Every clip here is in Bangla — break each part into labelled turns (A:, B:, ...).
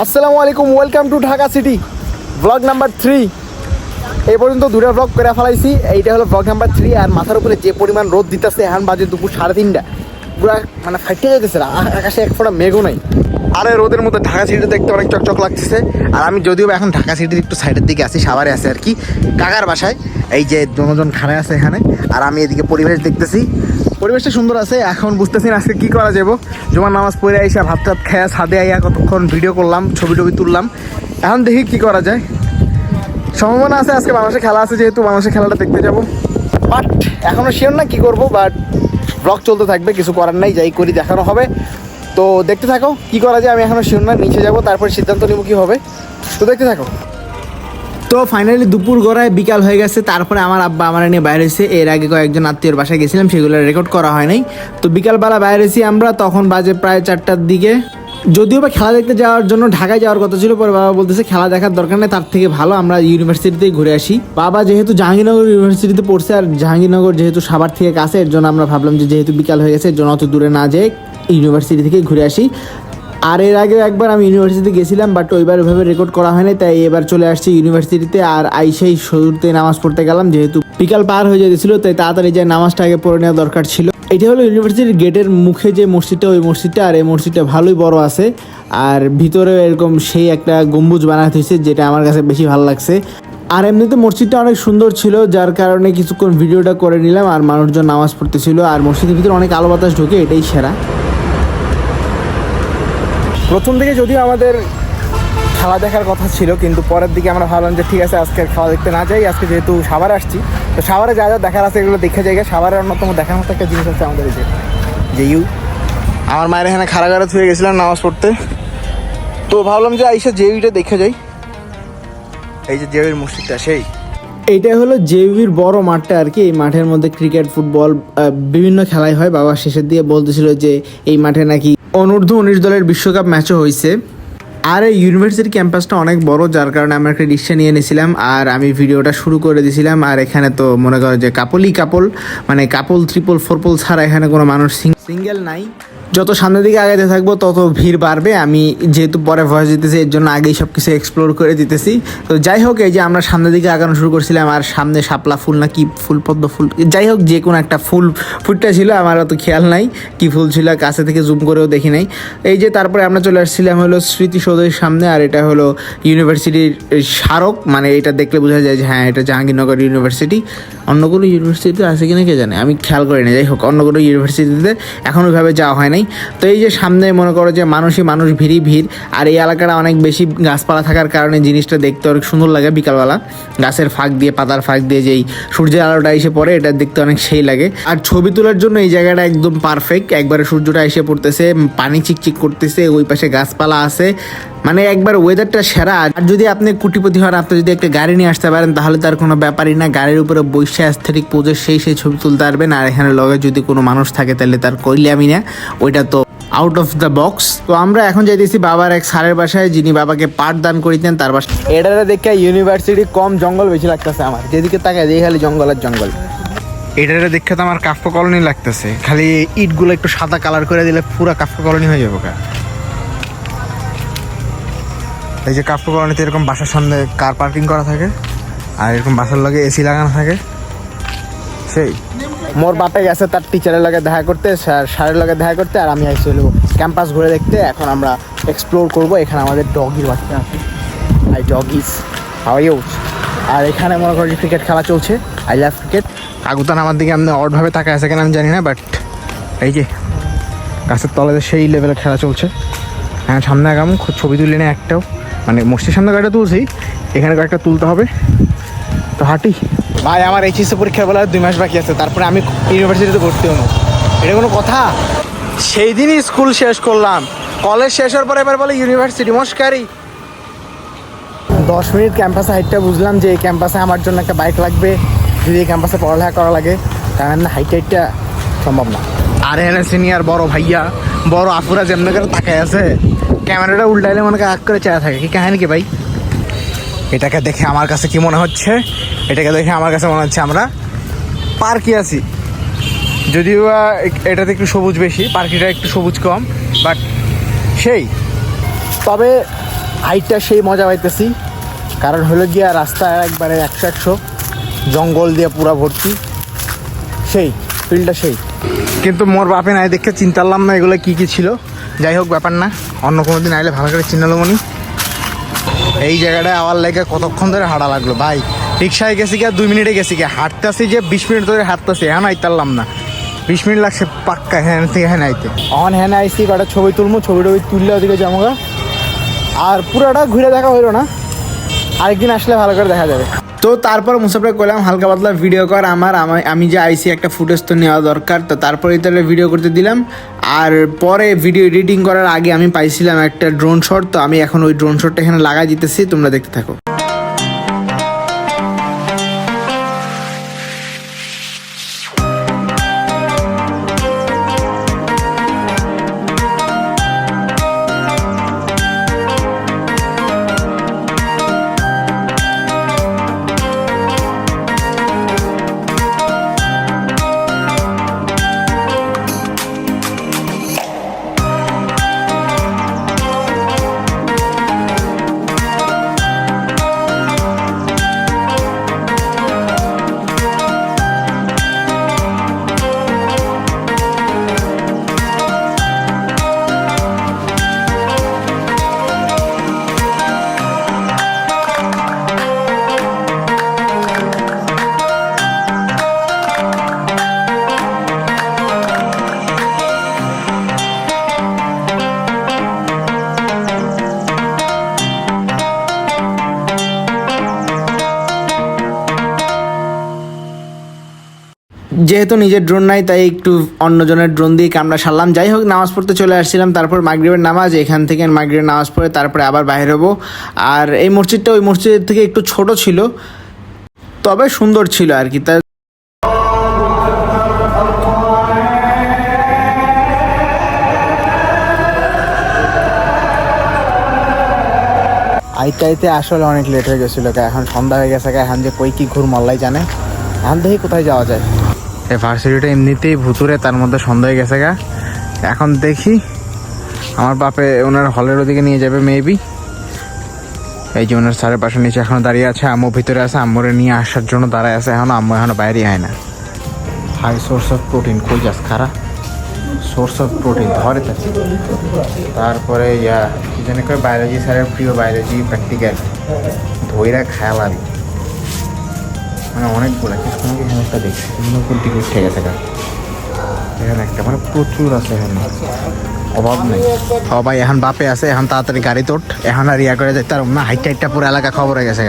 A: আসসালামু আলাইকুম welcome to Dhaka city blog number three এই পর্যন্ত দুটো ব্লগ করে ফেলাইছি। এইটা হলো ব্লগ নাম্বার থ্রি আর মাথার উপরে যে পরিমাণ রোদ দিতেছে, এখন বাজে দুপুর সাড়ে তিনটা। পুরো মানে ফাইটে যেতেছে আকাশে এক ফোঁটা মেঘও নাই। আর এই রোদের মধ্যে ঢাকা সিটি দেখতে অনেক চকচক লাগতেছে। আর আমি যদিও এখন ঢাকা সিটির একটু সাইডের দিকে আছি, সাভারে আছি আর কি, কাকার বাসায়। এই যে জনজন খাড়ায় আছে এখানে, আর আমি এদিকে পরিবেশ দেখতেছি। পরিবেশটা সুন্দর আছে, এখন বুঝতেছি না আজকে কি করা যাব। জমার নামাজ পড়ে আইসা ভাত টাত খেয়া ছাদে আইয়া কতক্ষণ ভিডিও করলাম, ছবি টবি তুললাম। এখন দেখি কি করা যায়। সম্ভাবনা আছে আজকে বাংলাদেশে খেলা আছে, যেহেতু বাংলাদেশের খেলাটা দেখতে যাব। বাট এখনও শিওর না কি করব বাট ব্লগ চলতে থাকবে, কিছু করার নাই, যাই করি, দেখানো হবে। তো দেখতে থাকো, কি করা যায় আমি এখনও শিওর না, নিচে যাব, তারপর সিদ্ধান্ত নিব কি হবে। তো দেখতে থাকো। তো ফাইনালি দুপুর গড়ায় বিকাল হয়ে গেছে, তারপরে আমার আব্বা আমার নিয়ে বাইরে এসে, এর আগে কয়েকজন আত্মীয়র বাসায় গেছিলাম, সেগুলো রেকর্ড করা হয় নাই। তো বিকালবেলা বাইরে এসে আমরা, তখন বাজে প্রায় চারটার দিকে। যদিও বা খেলা দেখতে যাওয়ার জন্য ঢাকায় যাওয়ার কথা ছিল, পরে বাবা বলতেছে খেলা দেখার দরকার নেই, তার থেকে ভালো, আমরা ইউনিভার্সিটিতেই ঘুরে আসি। বাবা যেহেতু জাহাঙ্গীরনগর ইউনিভার্সিটিতে পড়ছে, আর জাহাঙ্গীরনগর যেহেতু সাভার থেকে কাছে, এর জন্য আমরা ভাবলাম যে যেহেতু বিকাল হয়ে গেছে, এর জন্য অত দূরে না যেয়ে ইউনিভার্সিটি থেকে ঘুরে আসি। আর এর আগে একবার আমি ইউনিভার্সিটিতে গেছিলাম বাট ওইবার ওইভাবে রেকর্ড করা হয়নি, তাই এবার চলে আসছি ইউনিভার্সিটিতে আর আইসাই শুরুতে নামাজ পড়তে গেলাম, যেহেতু বিকাল পার হয়ে যেতেছিল, তাই তাড়াতাড়ি যে নামাজটা আগে পড়ে নেওয়া দরকার ছিল। এটা হলো ইউনিভার্সিটির গেটের মুখে যে মসজিদটা, ওই মসজিদটা, আর এই মসজিদটা ভালোই বড় আছে, আর ভিতরে এরকম সেই একটা গম্বুজ বানাতে হয়েছে, যেটা আমার কাছে বেশি ভালো লাগছে। আর এমনিতে মসজিদটা অনেক সুন্দর ছিল, যার কারণে কিছুক্ষণ ভিডিওটা করে নিলাম, আর মানুষজন নামাজ পড়তেছিল, আর মসজিদের ভিতরে অনেক আলো বাতাস ঢোকে, এটাই সেরা। প্রথম দিকে যদিও আমাদের খেলা দেখার কথা ছিল, কিন্তু পরের দিকে আমরা ভাবলাম যে ঠিক আছে, আজকে খেলা দেখতে না যাই, আজকে যেহেতু সাভারে আসছি। তো সাভারে যা যা দেখার আছে এগুলো দেখে জায়গা সাভারের অন্যতম দেখার মতো একটা জিনিস আছে আমাদের যে যে ইউ। আমার মায়ের এখানে খাড়াগাড়া থুয়ে গেছিলাম নামাজ পড়তে। তো ভাবলাম যে আইসা জেউইটা দেখে যাই। এই যে জেউইর মসজিদটা, সেই। এইটা হলো জেবির বড় মাঠটা আর কি। এই মাঠের মধ্যে ক্রিকেট ফুটবল বিভিন্ন খেলাই হয়। বাবা শেষের দিয়ে বলতেছিল যে, এই মাঠে নাকি অনূর্ধ্ব উনিশ দলের বিশ্বকাপ ম্যাচও হয়েছে আর এই ইউনিভার্সিটি ক্যাম্পাসটা অনেক বড়, যার কারণে আমরা একটা রিক্সা নিয়ে নিয়েছিলাম। আর আমি ভিডিওটা শুরু করে দিয়েছিলাম। আর এখানে তো মনে করো যে কাপলই কাপল মানে কাপল ট্রিপল ফোরপল ছাড়া এখানে কোনো মানুষ সিঙ্গেল নাই। যত সামনের দিকে আগাইতে থাকব, তত ভিড় বাড়বে। আমি যেহেতু পরে ভয়েস দিতেছি, এর জন্য আগেই সব কিছু এক্সপ্লোর করে দিতেছি। তো যাই হোক, এই যে আমরা সামনের দিকে আগানো শুরু করছিলাম, আর সামনে শাপলা ফুল না কি ফুল, পদ্ম ফুল, যাই হোক, যে কোনো একটা ফুল ফুটটা ছিল, আমার অত খেয়াল নাই কি ফুল ছিল, কাছে থেকে জুম করেও দেখি নাই। এই যে তারপরে আমরা চলে আসছিলাম হলো স্মৃতিসৌধের সামনে, আর এটা হলো ইউনিভার্সিটির স্মারক মানে এটা দেখলে বোঝা যায় যে হ্যাঁ এটা জাহাঙ্গীরনগর ইউনিভার্সিটি অন্য কোনো ইউনিভার্সিটিতে আছে কিনা কে জানে? আমি খেয়াল করি না যাই হোক অন্য কোনো ইউনিভার্সিটিতে এখন ওইভাবে যাওয়া হয় নাই। তো এই যে সামনে মনে করো যে মানুষই মানুষ, ভিড়ই ভিড়, আর এই এলাকাটা অনেক বেশি গাছপালা থাকার কারণে জিনিসটা দেখতে অনেক সুন্দর লাগে বিকালবেলা। গাছের ফাঁক দিয়ে, পাতার ফাঁক দিয়ে যেই সূর্যের আলোটা এসে পড়ে, এটা দেখতে অনেক সেই লাগে। আর ছবি তোলার জন্য এই জায়গাটা একদম পারফেক্ট একবারে সূর্যটা এসে পড়তেছে, পানি চিকচিক করতেছে, ওই পাশে গাছপালা আছে। মানে একবার ওয়েদারটা সেরা। আর যদি আপনি কুটিপতি হন, আপনি যদি একটা গাড়ি নিয়ে আসতে পারেন, তাহলে তার কোনো ব্যাপারই না। গাড়ির উপরে বৈশা অ্যাস্থেটিক পোজের সেই সেই ছবি তুলতে পারবেন। আর এখানে লগে যদি কোনো মানুষ থাকে, তাহলে তার কইলে আমি না, ওইটা তো আউট অফ দ্য বক্স তো আমরা এখন যাইতেছি বাবার এক স্যারের বাসায়, যিনি বাবাকে পাঠ দান করিতেন, তার বাসায় এটারে দেখে ইউনিভার্সিটি কম জঙ্গল বেশি লাগতেছে আমার। যেদিকে তাকায় দেখি খালি জঙ্গল আর জঙ্গল। এটারে দেখে তো আমার কাফ্য কলোনি লাগতেছে। খালি ইটগুলো একটু সাদা কালার করে দিলে পুরো কাফ্য কলোনি হয়ে যাবে কা এই যে কাপ্পু কলোনিতে এরকম বাসার সামনে কার পার্কিং করা থাকে আর এরকম বাসার লগে এসি লাগানো থাকে। সেই মোর বাপে গেছে তার টিচারের লগে দেখা করতে স্যার স্যারের লগে দেখা করতে আর আমি আইসি হলো ক্যাম্পাস ঘুরে দেখতে। এখন আমরা এক্সপ্লোর করব এখানে আমাদের ডগির বাচ্চা আছে। আই ডগিস ইউ আর এখানে মনে করি ক্রিকেট খেলা চলছে আই লাভ ক্রিকেট কাকুতান আমার দিকে আপনি অডভাবে তাকায় আছে কেন আমি জানি না বাট এই যে গাছের তলাতে সেই লেভেলের খেলা চলছে। হ্যাঁ সামনে আগাম খুব ছবি তুলি না একটাও। মানে মসজিদের সামনে গাড়িটা তুলছি, এখানে কয়েকটা তুলতে হবে। তো হাঁটি। ভাই, আমার এইচএসসি পরীক্ষা বলার দুই মাস বাকি আছে, তারপরে আমি ইউনিভার্সিটিতে ভর্তি হব। এটা কোনো কথা? সেই দিনই স্কুল শেষ করলাম। কলেজ শেষ হওয়ার পরে এবার বলে ইউনিভার্সিটি, মস্কারি। দশ মিনিট ক্যাম্পাসে হাইটটা বুঝলাম যে এই ক্যাম্পাসে আমার জন্য একটা বাইক লাগবে। যদি এই ক্যাম্পাসে পড়ালেখা করা লাগে কারণ হাইট হাইটটা সম্ভব না। আর এখানে সিনিয়র বড় ভাইয়া, বড় আফুরা যেমন করে তাকায় আছে ক্যামেরাটা উল্টাইলে মনে আগ করে চায়া থাকে। কি কাহিনী কি ভাই? এটাকে দেখে আমার কাছে কি মনে হচ্ছে? এটাকে দেখে আমার কাছে মনে হচ্ছে আমরা পার্কে আছি। যদিও এটাতে একটু সবুজ বেশি পার্কিটা একটু সবুজ কম বাট সেই। তবে হাইটটা সেই মজা পাইতেছি। কারণ হলো গিয়া রাস্তা একবারে একশো একশো জঙ্গল দিয়ে পুরা ভর্তি। সেই ফিল্ডটা সেই। কিন্তু মোর বাপে নাই দেখে চিন্তালাম না এগুলো কী কী ছিল? যাই হোক, ব্যাপার না। অন্য কোনো দিন আইলে ভালো করে চিনালো মনি এই জায়গাটায় আওয়ার লেগে কতক্ষণ ধরে হাঁটা লাগল? ভাই, রিক্সায় গেছি কি আর দুই মিনিটে গেছি গিয়া। হাঁটতেছি যে বিশ মিনিট ধরে হাঁটতেছি হ্যাঁ আইতারলাম না। বিশ মিনিট লাগছে পাক্কা হ্যাঁ থেকে হ্যাঁ আইতে। অন হ্যাঁ আইসি কটা ছবি তুলবো ছবি টবি তুললে ওদিকে যাব আর পুরোটা ঘুরে দেখা হইল না। আরেকদিন আসলে ভালো করে দেখা যাবে। তো তারপর মুসাফরে করলাম হালকা পাতলা ভিডিও কর, আমার, আমা- আমি যে আইসি একটা ফুটেজ তো নেওয়া দরকার, তো তারপরে তাহলে ভিডিও করতে দিলাম। আর পরে ভিডিও এডিটিং করার আগে আমি পাইছিলাম একটা ড্রোন শট তো আমি এখন ওই ড্রোন শটটা এখানে লাগাই দিতেছি, তোমরা দেখতে থাকো। যেহেতু নিজের ড্রোন নাই, তাই একটু অন্যজনের ড্রোন দিয়ে ক্যামেরা সারলাম যাই হোক, নামাজ পড়তে চলে আসছিলাম, তারপর মাগরিবের নামাজ, এখান থেকে মাগরিবের নামাজ পড়ে তারপরে আবার বাইরে হব আর এই মসজিদটা ওই মসজিদের থেকে একটু ছোট ছিল, তবে সুন্দর ছিল আর কি তাই আইতে আইতে আসলে অনেক লেট হয়ে গেছিল। এখন সন্ধ্যা হয়ে গেছে। এখন যে কই কি ঘুর মল্লাই জানে এখন দেখি কোথায় যাওয়া যায় এই ভার্সিটিটা এমনিতেই ভুতুরে, তার মধ্যে সন্ধ্যা হয়ে গেছে গা। এখন দেখি, আমার বাপে ওনার হলের ওদিকে নিয়ে যাবে মেবি এই যে ওনার স্যারের পাশে নিচে এখনও দাঁড়িয়ে আছে, আম্মু ভিতরে আছে, আম্মুরে নিয়ে আসার জন্য দাঁড়ায় আছে এখন, আম্মু এখনও বাইরে হয় না। হাই সোর্স অফ প্রোটিন কই যাস খারা? সোর্স অফ প্রোটিন ধরে থাকে তারপরে, ইয়া, কি জানি বায়োলজি স্যারের প্রিয় বায়োলজি প্র্যাকটিক্যাল ধৈরা খেয়াল আর। মানে অনেকগুলো কিছু এখানে একটা দেখছি। কোন দিকে উঠে গেছে গা। এখানে একটা মানে প্রচুর আছে এখানে। অভাব নেই। সবাই এখন বাপে আছে এখন তাড়াতাড়ি গাড়ি তোট এখন আর ইয়া করে পারব না হাইটটা হাইটটা পুরো এলাকা খবর হয়ে গেছে।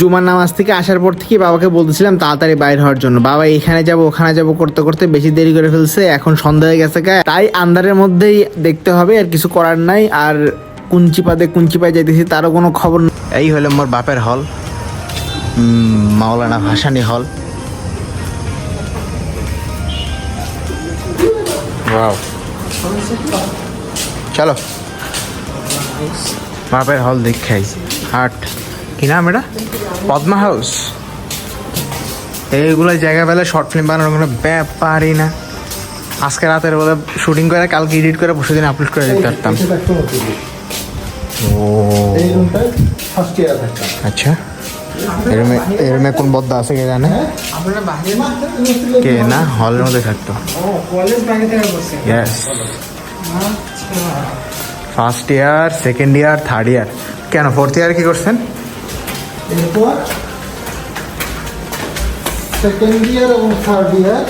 A: জুমার নামাজ থেকে আসার পর থেকে বাবাকে বলতেছিলাম তাড়াতাড়ি বাইর হওয়ার জন্য। বাবা এখানে যাব ওখানে যাব করতে করতে বেশি দেরি করে ফেলছে এখন সন্ধ্যা হয়ে গেছে গা। তাই আন্ধারের মধ্যেই দেখতে হবে আর কিছু করার নাই। আর কুঞ্চি পাতে কুঞ্চি পায়ে যাইতেছি তারও কোনো খবর নেই। এই হলো মোর বাপের হল মাওলানা ভাসানি হল। ওয়াও চলো। বাপের হল দেখাই। হাট। কি নাম এটা? পদ্মা হাউস। এইগুলো জায়গা পেলে শর্ট ফিল্ম বানানোর কোনো ব্যাপারই না। আজকে রাতের বেলা শুটিং করে কালকে এডিট করে পরশু দিন আপলোড করে দিতে পারতাম। ও
B: ফার্স্ট ইয়ার
A: আচ্ছা। এরমে এরমে কোন বদ্দা আছে কে জানে কে না হলের মধ্যে থাকতো। First year second year third year কেন? ফোর্থ ইয়ার কি করছেন?
B: সেকেন্ড ইয়ার এবং থার্ড ইয়ার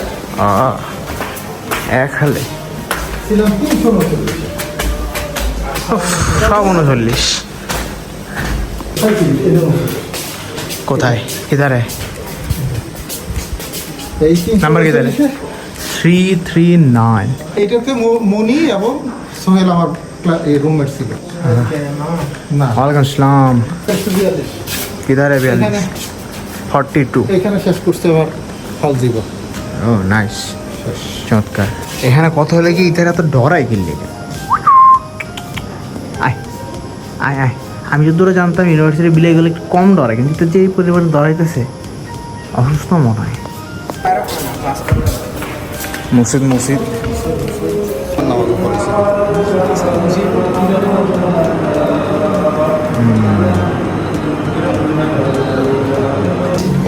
A: এক হালে। সব উনচল্লিশ। কোথায়?
B: এই
A: নাম্বার থ্রি থ্রি নাইন।
B: এইটাতে মনি এবং সোহেল আমার রুমমেট ছিল। না।
A: ওয়ালাইকুম আসসালাম
B: বিয়াল্লিশ।
A: Forty two.
B: এখানে শেষ করছে আমার ফল দিব
A: ও নাইস। চমৎকার। এখানে কথা হলে কি ইতারা তো ডরাই কিনলে? আয়। আয় আয়। আমি যদি জানতাম ইউনিভার্সিটি বিলে গেলে একটু কম ডরে কিন্তু যে পরিবারে ডরাইতেছে অসুস্থ মনে হয়। মসজিদ মসজিদ।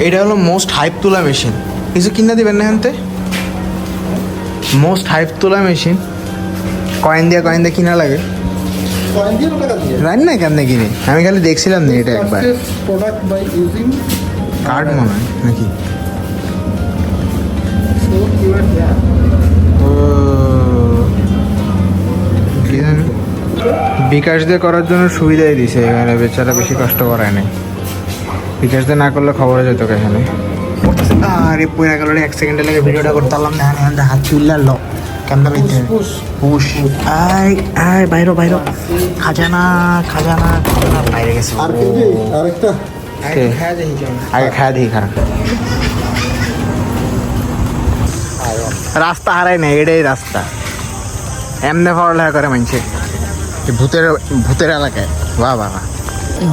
A: এটা হলো মোস্ট হাইপ তোলা মেশিন কিছু কিনা দিবেন না হানতে মোস্ট হাইপ তোলা মেশিন কয়েন দিয়ে কয়েন দিয়ে কিনা লাগে। জানি না কেন কিনে? আমি খালি দেখছিলাম না এটা একবার। কার্ড মনে হয়, নাকি? বিকাশ দিয়ে করার জন্য সুবিধাই দিছে, এখানে বেচারা বেশি কষ্ট করায় নাই বিকাশ না করলে খবর যেত এখানে আরে পুরা গেল এক সেকেন্ডে লাগে ভিডিওটা করতে পারলাম না হাত চুল্লা ল বাইতে
B: পুশ
A: পুশ আয় আয় বাইরো বাইরো। খাজানা খাজানা খাজানা বাইরে গেছে।
B: আর? আরেকটা?
A: আগে খায়া দিই খারাপ রাস্তা হারাই না এটাই রাস্তা। এমনি পড়ালেখা করে মানছে। ভূতের ভূতের এলাকায়। বাহ বাহ।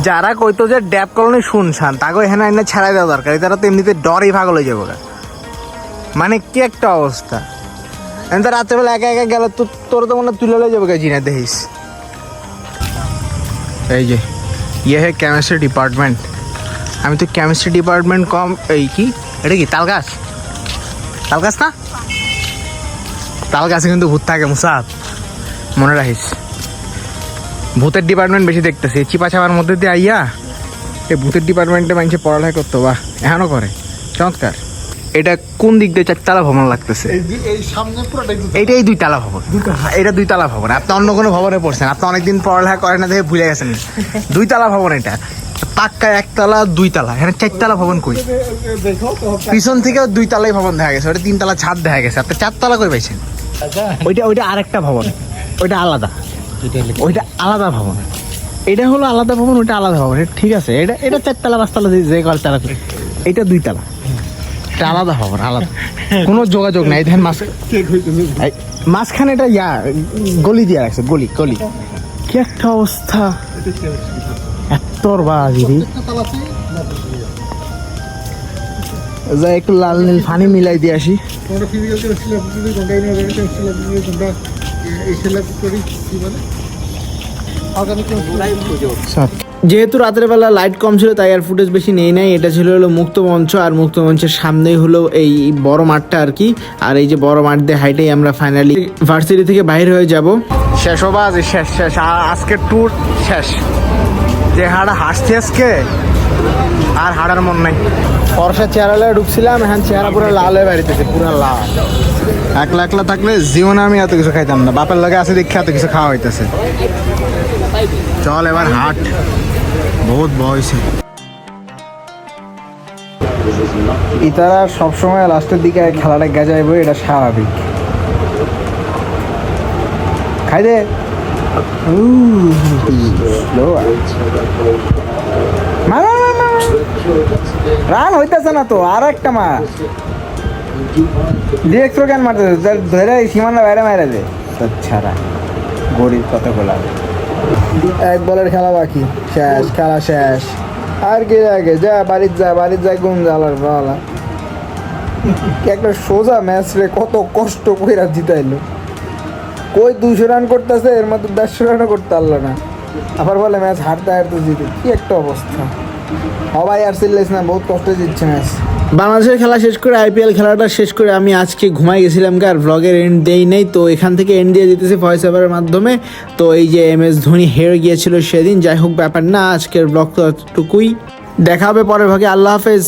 A: যারা কইতো যে ড্যাপ কলোনি শুনছান তাকে এখানে এনে ছাড়াই দেওয়া দরকার। তারা তো এমনিতে ডরই ভাগল হয়ে যাব মানে কি একটা অবস্থা। আমি তো রাত্রেবেলা একা একা গেলে তো তোর তো মনে হয় তুলে লয়ে যাব জিনা, দেখিস। এই যে ইয়ে হে কেমিস্ট্রি ডিপার্টমেন্ট আমি তো কেমিস্ট্রি ডিপার্টমেন্ট কম, এই কি? এটা কি, তাল গাছ? তাল গাছ না? তাল গাছে কিন্তু ভূত থাকে মুসাদ। মনে রাখিস। ভূতের ডিপার্টমেন্ট বেশি দেখতেছি। চিপা চাপার মধ্যে দিয়ে আইয়া, এই ভূতের ডিপার্টমেন্টে মানুষে পড়ালেখা করতো বা এখনও করে। চমৎকার। এটা কোন দিক দিয়ে চারতলা ভবন লাগতেছে। এইটাই দুই তালা ভবন। এটা দুই তালা ভবন। আপনি অন্য কোনো ভবনে পড়ছেন আপনি অনেকদিন পড়ালেখা করেন না দেখে ভুলে গেছেন। দুই তালা ভবন এটা। পাক্কা একতলা দুই তালা। এখানে চারতলা ভবন কই? পিছন থেকে দুই তালাই ভবন দেখা গেছে। ওটা তিন তালা ছাদ দেখা গেছে। আপনি চারতলা কই পাইছেন। ওইটা ওইটা আরেকটা ভবন। ওইটা আলাদা। ওইটা আলাদা ভবন। এটা হলো আলাদা ভবন ওইটা আলাদা ভবন। ঠিক আছে। এটা এটা চারতলা পাঁচতলা যে কলতলা এটা দুই তালা। এটা আলাদা ভবন আলাদা। কোনো যোগাযোগ নাই দেখেন এই, মাঝখানে এটা ইয়া গলি দিয়ে রাখছে গলি গলি। কি একটা অবস্থা। এত বাজি যা একটু লাল নীল পানি মিলাই দিয়ে আসি।
B: কোনটা
A: যেহেতু রাতের বেলা লাইট কম ছিল তাই আর ফুটেজ বেশি নেই নাই। এটা ছিল হলো মুক্ত মঞ্চ আর মুক্ত মঞ্চের সামনেই হলো এই বড় মাঠটা আর কি। আর এই যে বড় মাঠ দিয়ে হাইটেই আমরা ফাইনালি ভার্সিটি থেকে বাইরে হয়ে যাব। শেষ হবা আজ শেষ শেষ। আজকে ট্যুর শেষ। যে হাড়া হাসছে আজকে আর হাড়ার মন নাই। পরশা চেহারা ঢুকছিলাম এখন চেহারা পুরো লাল হয়ে বাড়িতেছে পুরো লাল। একলা একলা থাকলে জীবনে আমি এত কিছু খাইতাম না। বাপের লগে আছে দেখে এত কিছু খাওয়া হইতেছে। চল এবার হাট। বহুত বয়সে। ইতারা সবসময় লাস্টের দিকে খেলাটা গেজাইব এটা স্বাভাবিক। খাই। রান হইতেছে না তো, আর একটা মাছ ডিরেক্ট কেন মারতেছে? ধরে সীমানা বাইরে মারা দে। ছাড়া গরিব কতগুলা এক বলের খেলা বাকি। শেষ, খেলা শেষ। আর কি লাগে? যা বাড়ির যা বাড়ির যা গুম জ্বালার বালা। একটা সোজা ম্যাচ রে কত কষ্ট কইরা জিতাইলো। কই দুশো রান করতেছে, এর মধ্যে দেড়শো রানও করতে পারল না। আবার বলে ম্যাচ হারতে হারতে জিতে। কি একটা অবস্থা। সবাই আর সিলেস না, বহুত কষ্টে জিতছে ম্যাচ বাংলাদেশের খেলা শেষ করে আইপিএল খেলাটা শেষ করে আমি আজকে ঘুমাই গেছিলাম, কার ব্লগের এন্ড দেই নেই। তো এখান থেকে এন্ড দিয়ে দিতেছি ভয়েস ওভারের মাধ্যমে। তো এই যে এম এস ধোনি হেরে গিয়েছিল সেদিন, যাই হোক ব্যাপার না, আজকের ব্লগ তো এতটুকুই। দেখা হবে পরের ভাগে আল্লাহ হাফেজ।